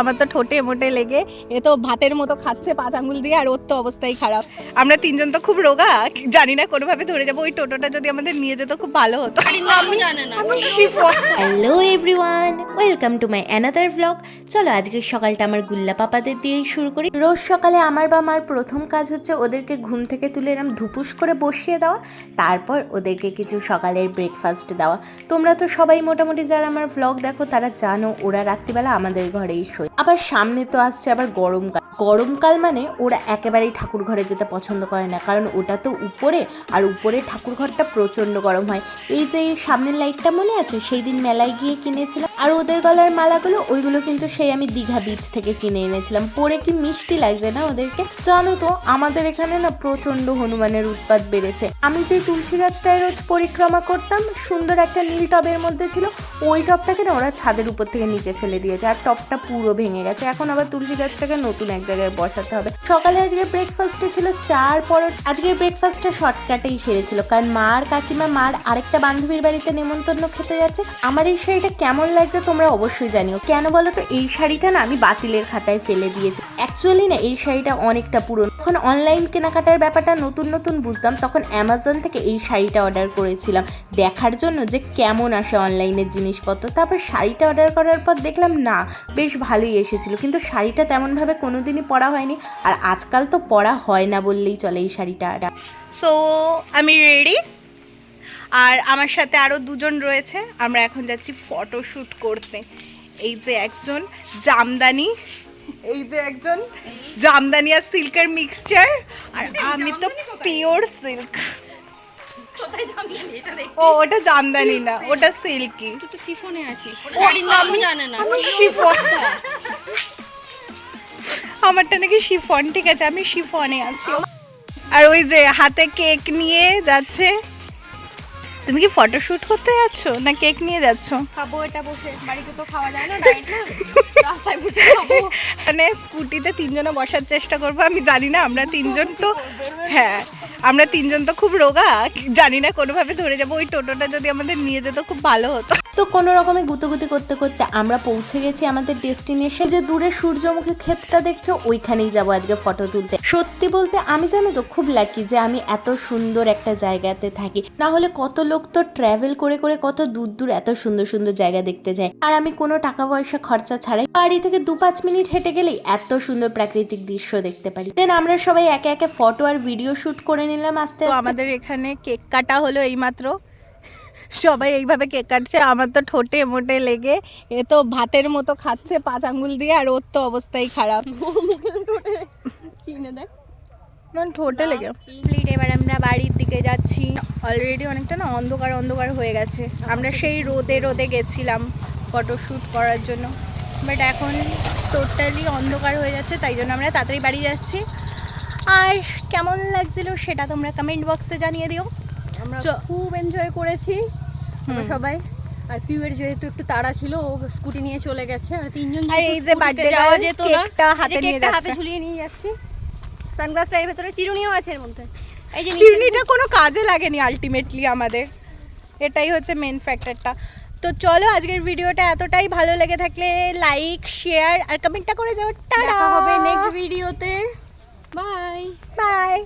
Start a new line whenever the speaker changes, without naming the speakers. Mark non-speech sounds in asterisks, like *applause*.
আমার তো ঠোঁটে মোটে লেগে এ তো ভাতের মতো খাচ্ছে পাঁচ আঙুল দিয়ে আর ওর তো অবস্থাই খারাপ। আমরা তিনজন তো খুব রোগা জানি না কোনোভাবে ধরে যাব ওই টোটোটা যদি আমাদের নিয়ে যেত খুব ভালো হতো।
Hello everyone welcome to my another blog চলো আজকের সকালটা আমার গুল্লা পাপাদের দিয়েই শুরু করি। রোজ সকালে আমার বা মার প্রথম কাজ হচ্ছে ওদেরকে ঘুম থেকে তুলে এরম ধুপুস করে বসিয়ে দেওয়া তারপর ওদেরকে কিছু সকালের ব্রেকফাস্ট দেওয়া। তোমরা তো সবাই মোটামুটি যারা আমার ভ্লগ দেখো তারা জানো ওরা রাত্রিবেলা আমাদের ঘরেই শোয়। আবার সামনে তো আসছে আবার গরমকাল গরমকাল মানে ওরা একেবারেই ঠাকুর ঘরে যেতে পছন্দ করে না। কারণ ওটা তো উপরে আর উপরে ঠাকুর ঘরটা প্রচণ্ড গরম হয়। এই যে সামনের লাইটটা মনে আছে? সেই দিন মেলায় গিয়ে কিনেছিলাম। আর ওদের গলার মালাগুলো, ওইগুলো কিন্তু সেই আমি দীঘা বিচ থেকে কিনে এনেছিলাম। পরে কি মিষ্টি লাগছে না ওদেরকে? জানো তো, আমাদের এখানে না প্রচণ্ড হনুমানের উৎপাত বেড়েছে। আমি যে তুলসী গাছটায় রোজ পরিক্রমা করতাম, সুন্দর একটা নীল টবের মধ্যে ছিল, ওই টবটাকে না ওরা ছাদের উপর থেকে নিচে ফেলে দিয়েছে। আর টবটা পুরো ভেঙে গেছে। এখন আবার তুলসী গাছটাকে নতুন এক জায়গায় বসাতে হবে। সকালে আজকে ব্রেকফাস্টে ছিল চার পরোটা। আজকের ব্রেকফাস্টটা শর্টকাটেই সেরেছিল কারণ মা আর কাকিমা মার আরেকটা বান্ধবীর বাড়িতে নেমন্তন্ন খেতে যাচ্ছে। আমার এই শাড়িটা কেমন লাগছে তোমরা অবশ্যই জানিও। কেন বলো তো, এই শাড়িটা না আমি বাতিলের খাতায় ফেলে দিয়েছি। অ্যাকচুয়ালি না, এই শাড়িটা অনেকটা পুরনো। যখন অনলাইন কেনাকাটার ব্যাপারটা নতুন নতুন বুঝতাম, তখন অ্যামাজন থেকে এই শাড়িটা অর্ডার করেছিলাম। দেখার জন্য যে কেমন আসে অনলাইনের জিনিসপত্র। তারপর শাড়িটা অর্ডার করার পর দেখলাম না, বেশ ভালোই এসেছিল। কিন্তু শাড়িটা তেমনভাবে কোনোদিনই পরা হয়নি। আর আজকাল তো পরা হয় না বললেই চলে এই শাড়িটা
সো আমি রেডি আর আমার সাথে আরও দুজন রয়েছে। আমরা এখন যাচ্ছি ফটোশ্যুট করতে। এই যে একজন জামদানি এই যে একজন জামদানি আর সিল্কের মিক্সচার আর আমি তো পিওর সিল্ক ও ওটা জামদানি না ওটা সিল্কি
তুই তো শিফনে আছিস। শাড়ির নামও
আমি-
জানে না।
শিফন। আমারটা নাকি শিফন ঠিক আছে আমি শিফনে আছি। আর ওই যে হাতে কেক নিয়ে যাচ্ছে। তুমি কি ফটোশুট করতে যাচ্ছ না কেক নিয়ে যাচ্ছ?
খাব এটা বসে। বাড়িতে তো খাওয়া যায় না ডায়েট রাস্তায় বসে খাব।
মানে স্কুটিতে তিনজনে বসার চেষ্টা করব আমি জানি না আমরা তিনজন তো হ্যাঁ আমরা তিনজন তো খুব রোগা জানি না কোনোভাবে ধরে যাব। ওই টোটোটা যদি আমাদের নিয়ে যেত খুব ভালো হতো।
তো কোনো রকমে গুতোগুতি করতে করতে আমরা পৌঁছে গেছি আমাদের ডেস্টিনেশন। যে দূরে সূর্যমুখী ক্ষেতটা দেখছ ওইখানেই যাব আজকে ফটো তুলতে। সত্যি বলতে আমি জানো তো খুব লাকি যে আমি এত সুন্দর একটা জায়গাতে থাকি। না হলে কত লোক তো ট্রাভেল করে করে কত দূর দূর এত সুন্দর সুন্দর জায়গা দেখতে যায়। আর আমি কোনো টাকা পয়সা খরচা ছাড়াই বাড়ি থেকে দু পাঁচ মিনিট হেঁটে গেলেই এত সুন্দর প্রাকৃতিক দৃশ্য দেখতে পারি। দেন আমরা সবাই একে একে ফটো আর ভিডিও শুট করে নিলাম আস্তে আস্তে।
আমাদের এখানে কেক কাটা হলো এইমাত্র। সবাই এইভাবে কেক কাটছে আমার তো ঠোঁটে মোটে লেগে এ তো ভাতের মতো খাচ্ছে পাঁচ আঙ্গুল দিয়ে আর ওর তো অবস্থাই খারাপ। *laughs*
চিনে দেখ।
মানে ঠোঁটে লেগে। এবার আমরা বাড়ির দিকে যাচ্ছি। অলরেডি অনেকটা না অন্ধকার অন্ধকার হয়ে গেছে। আমরা সেই রোদে রোদে গেছিলাম ফটোশ্যুট করার জন্য। বাট এখন টোটালি অন্ধকার হয়ে যাচ্ছে তাই জন্য আমরা তাড়াতাড়ি বাড়ি যাচ্ছি। আর কেমন লাগছিল সেটা তোমরা কমেন্ট বক্সে জানিয়ে দিও।
আমরা খুব এনজয় করেছি। আমরা সবাই আর পিউয়ের যেহেতু একটু তাড়া ছিল ও স্কুটি নিয়ে চলে গেছে আর তিনজন
আর এই যে birthday
যাওয়া যেত না
হাতে নিয়ে
কেকটা হাতে ঝুলিয়ে নিয়ে যাচ্ছি। সানগ্লাসটা এর ভেতরে চিরুনিও আছে এর মধ্যে। এই যে
চিরুনিটা কোনো কাজে লাগেনি আলটিমেটলি আমাদের। এটাই হচ্ছে মেন ফ্যাক্টরটা তো চলো আজকের ভিডিওটা এতটাই ভালো লেগে থাকলে লাইক শেয়ার আর কমেন্টটা করে যাও। টাটা!
হবে নেক্সট ভিডিওতে বাই
বাই